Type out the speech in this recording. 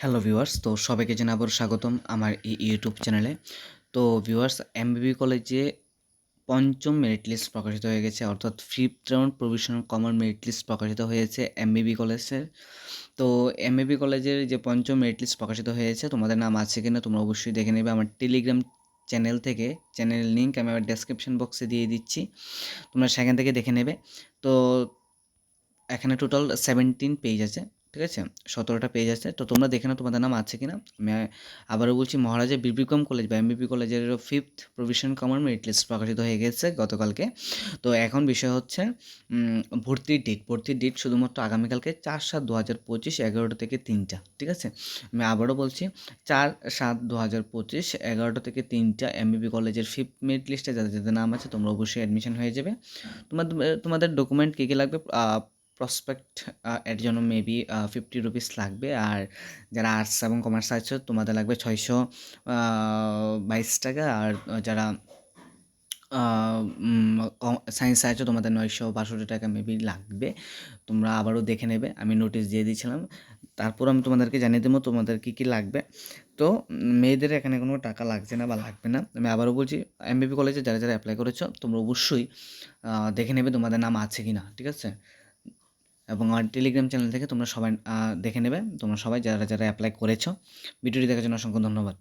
Hello viewers, তো সবাইকে জানাবার স্বাগতম আমার এই ইউটিউব চ্যানেলে। তো ভিউয়ার্স, এমবিবি কলেজে পঞ্চম মেরিট লিস্ট প্রকাশিত হয়ে গেছে, অর্থাৎ fifth round provisional common merit list প্রকাশিত হয়েছে এমবিবি কলেজের। তো এমবিবি কলেজের যে পঞ্চম মেরিট লিস্ট প্রকাশিত হয়েছে, তোমাদের নাম আছে কিনা তোমরা অবশ্যই দেখে নেবে। আমার টেলিগ্রাম চ্যানেল থেকে চ্যানেলের লিঙ্ক আমি আমার ডেসক্রিপশন বক্সে দিয়ে দিচ্ছি, তোমরা সেখান থেকে দেখে নেবে। তো এখানে টোটাল সেভেন্টিন পেজ আছে। ঠিক আছে? সতেরোটা পেজ আছে। তো তোমরা দেখে নাও তোমাদের নাম আছে কিনা। আমি আবারও বলছি, মহারাজা বিবিকম কলেজ বা এমবিপি কলেজের fifth provision common merit list প্রকাশিত হয়ে গেছে গতকালকে। তো এখন বিষয় হচ্ছে ভর্তির ডেট ভর্তির ডেট শুধুমাত্র আগামীকালকে চার সাত দু হাজার পঁচিশ এগারোটা থেকে তিনটা, ঠিক আছে? আমি আবারও বলছি, চার সাত দু হাজার পঁচিশ এগারোটা থেকে তিনটা এমবিপি কলেজের ফিফথ মেরিট লিস্টে যাদের যাদের নাম আছে, তোমরা অবশ্যই অ্যাডমিশন হয়ে যাবে। তোমাদের তোমাদের ডকুমেন্ট কী কী লাগবে? প্রসপেক্ট এর জন্য মেবি ফিফটি রুপিস লাগবে। আর যারা আর্টস এবং কমার্স আছে, তোমাদের লাগবে ছয়শো বাইশ টাকা। আর যারা সায়েন্স আছে, তোমাদের নয়শো বাষট্টি টাকা মেবি লাগবে। তোমরা আবারও দেখে নেবে। আমি নোটিশ দিয়ে দিয়েছিলাম। তারপর আমি তোমাদেরকে জানিয়ে দেবো তোমাদের কী কী লাগবে। তো, মেয়েদের এখানে কোনো টাকা লাগছে না বা লাগবে না। আমি আবারও বলছি এমবিপি কলেজে যারা যারা অ্যাপ্লাই করেছ, তোমরা অবশ্যই দেখে নেবে তোমাদের নাম আছে কি না ঠিক আছে? এবং আমার টেলিগ্রাম চ্যানেল থেকে তোমরা সবাই দেখে নেবে। তোমরা সবাই যারা যারা অ্যাপ্লাই করেছ ভিডিওটি দেখার জন্য অসংখ্য ধন্যবাদ।